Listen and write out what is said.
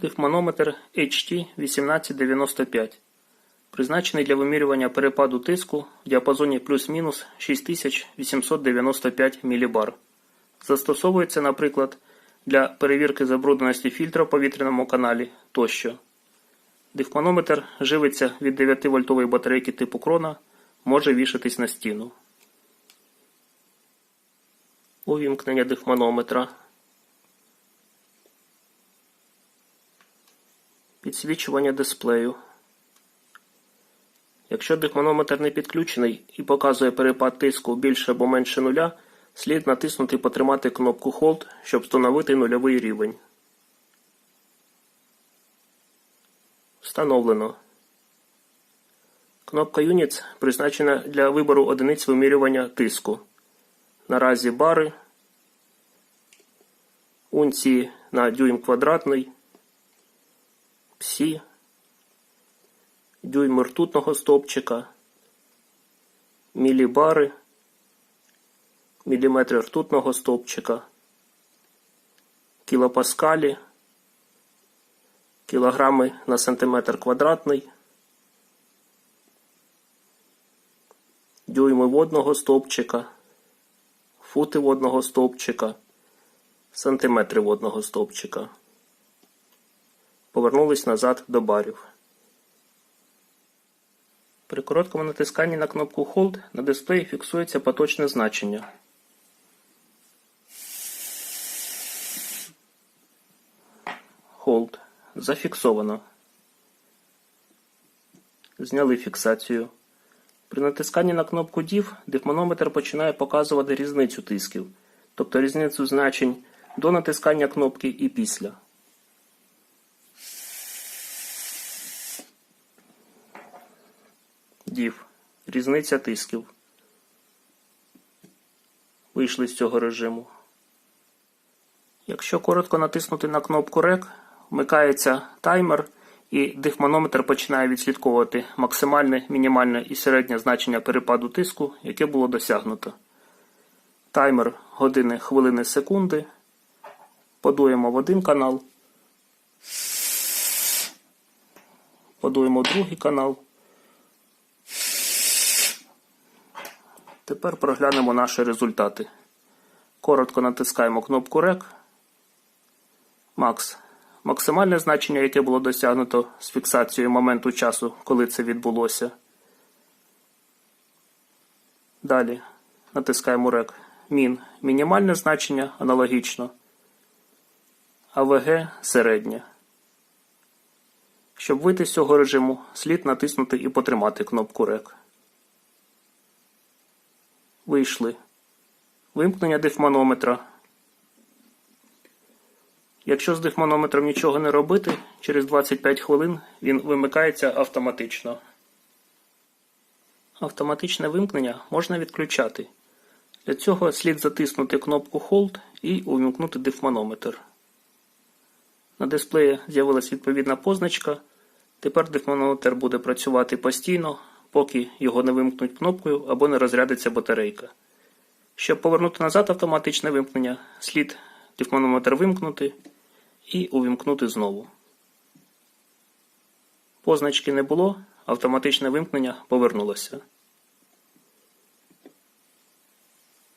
Дифманометр HT1895. Призначений для вимірювання перепаду тиску в діапазоні плюс-мінус 6895 мілібар. Застосовується, наприклад, для перевірки забрудненості фільтра в повітряному каналі тощо. Дифманометр живиться від 9-вольтової батарейки типу крона, може вішатись на стіну. Увімкнення дифманометра. Підсвічування дисплею. Якщо дихманометр не підключений і показує перепад тиску більше або менше нуля, слід натиснути і потримати кнопку Hold, щоб встановити нульовий рівень. Встановлено. Кнопка Units призначена для вибору одиниць вимірювання тиску. Наразі бари, унції на дюйм квадратний, псі, дюйм ртутного стовпчика, мілібари, міліметри ртутного стовпчика, кілопаскалі, кілограми на сантиметр квадратний, дюйми водного стовпчика, фути водного стовпчика, сантиметри водного стовпчика. Повернулись назад до барів. При короткому натисканні на кнопку Hold на дисплеї фіксується поточне значення. Hold. Зафіксовано. Зняли фіксацію. При натисканні на кнопку DIV дифманометр починає показувати різницю тисків, тобто різницю значень до натискання кнопки і після. Дів. Різниця тисків. Вийшли з цього режиму. Якщо коротко натиснути на кнопку REC, вмикається таймер і дифманометр починає відслідковувати максимальне, мінімальне і середнє значення перепаду тиску, яке було досягнуто. Таймер години, хвилини, секунди. Подуємо в один канал. Подуємо в другий канал. Тепер проглянемо наші результати. Коротко натискаємо кнопку REC. Макс. Максимальне значення, яке було досягнуто з фіксацією моменту часу, коли це відбулося. Далі натискаємо REC. Мін. Мінімальне значення аналогічно. АВГ середнє. Щоб вийти з цього режиму, слід натиснути і потримати кнопку REC. Вийшли. Вимкнення дифманометра. Якщо з дифманометром нічого не робити, через 25 хвилин він вимикається автоматично. Автоматичне вимкнення можна відключати. Для цього слід затиснути кнопку Hold і увімкнути дифманометр. На дисплеї з'явилася відповідна позначка. Тепер дифманометр буде працювати постійно, поки його не вимкнуть кнопкою або не розрядиться батарейка. Щоб повернути назад автоматичне вимкнення, слід дифманометр вимкнути і увімкнути знову. Позначки не було, автоматичне вимкнення повернулося.